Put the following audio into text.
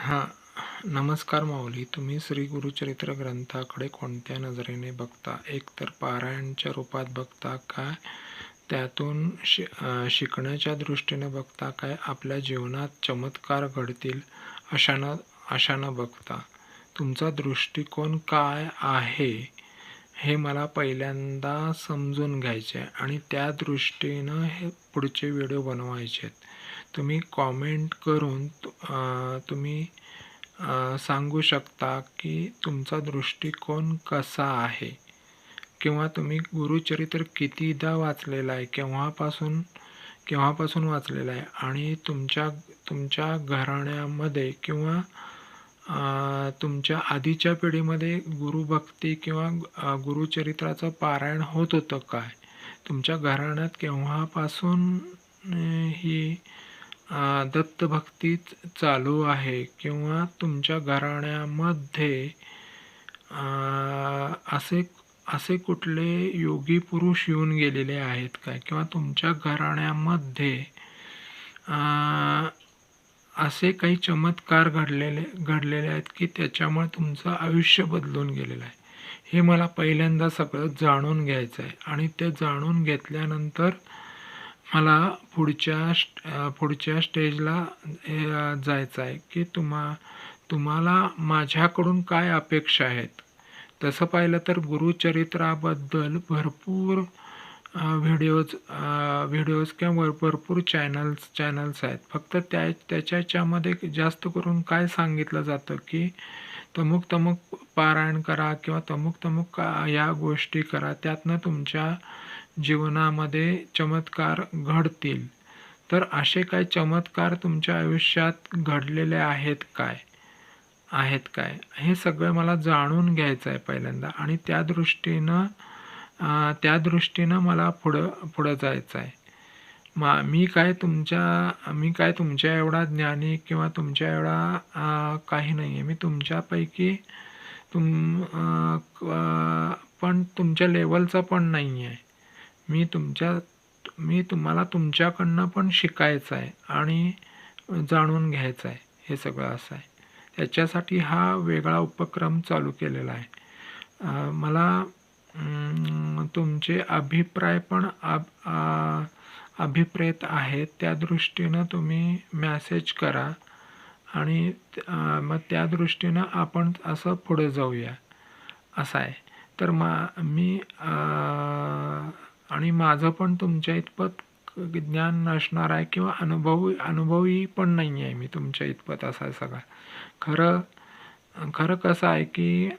हां नमस्कार माऊली. तुम्ही श्री गुरुचरित्र ग्रंथाकडे कोणत्या नजरेने बघता? एकतर पारायणच्या रूपात बघता काय? त्यातून शि शिकण्याच्या दृष्टीने बघता काय? आपल्या जीवनात चमत्कार घडतील अशानं अशानं बघता. तुमचा दृष्टिकोन काय आहे? हे मला पहिल्यांदा समजून घ्यायचे आहे आणि त्या दृष्टीनं हे पुढचे व्हिडिओ बनवायचे आहेत तुम्ही कॉमेंट करून तुम्ही सांगू शकता की तुमचा दृष्टिकोन कसा आहे? किंवा तुम्ही गुरुचरित्र कितीदा वाचलेलं आहे? केव्हापासून केव्हापासून वाचलेलं आहे? आणि तुमच्या तुमच्या घराण्यामध्ये किंवा तुमच्या आधीच्या पिढीमध्ये गुरुभक्ती किंवा गुरुचरित्राचं पारायण होत होतं काय? तुमच्या घराण्यात केव्हापासून ही दत्तभक्तीच दत्तभक्ती चालू आहे किंवा तुमच्या घराण्यामध्ये असे असे कुठले योगी पुरुष येऊन गेलेले आहेत काय? किंवा तुमच्या घराण्यामध्ये असे काही चमत्कार घडलेले घडलेले आहेत की त्याच्यामुळे तुमचं आयुष्य बदलून गेलेलं आहे? हे मला पहिल्यांदा सगळं जाणून घ्यायचं आहे आणि ते जाणून घेतल्यानंतर मला पुढच्या स्ट- पुढच्या स्टेजला जायचं आहे की तुम्हा तुम्हाला माझ्याकडून काय अपेक्षा आहेत? तसं पाहिलं तर गुरुचरित्राबद्दल भरपूर व्हिडिओज व्हिडिओज किंवा भरपूर चॅनल्स चॅनल्स आहेत. फक्त त्या त्याच्याच्यामध्ये जास्त करून काय सांगितलं जातं की तमुक तमुक पारायण करा किंवा तमुक तमुक का- या गोष्टी करा. त्यातनं तुमच्या जीवनामध्ये चमत्कार घडतील. तर असे काय चमत्कार तुमच्या आयुष्यात घडलेले आहेत काय? आहेत काय? हे सगळं मला जाणून घ्यायचं आहे पहिल्यांदा. आणि त्या दृष्टीनं त्या दृष्टीनं मला पुढं पुढं जायचं आहे मा मी काय तुमच्या मी काय तुमच्या एवढा ज्ञानी किंवा तुमच्या एवढा काही नाही आहे मी तुमच्यापैकी तुम पण तुमच्या लेवलचा पण नाही आहे मी तुमच्या मी तुम्हाला तुमच्याकडनं पण शिकायचं आहे आणि जाणून घ्यायचं आहे. हे सगळं असं आहे. त्याच्यासाठी हा वेगळा उपक्रम चालू केलेला आहे. मला तुमचे अभिप्राय पण अब अभिप्रेत आहेत. त्या दृष्टीनं तुम्ही मॅसेज करा आणि मग त्या दृष्टीनं आपण असं पुढे जाऊया. असं आहे. तर मा मी आणि माझं पण तुमच्या इतपत ज्ञान नसणार आहे किंवा अनुभव अनुभवी पण नाही आहे मी तुमच्या इतपत असा सगळा. खरं खरं कसं आहे की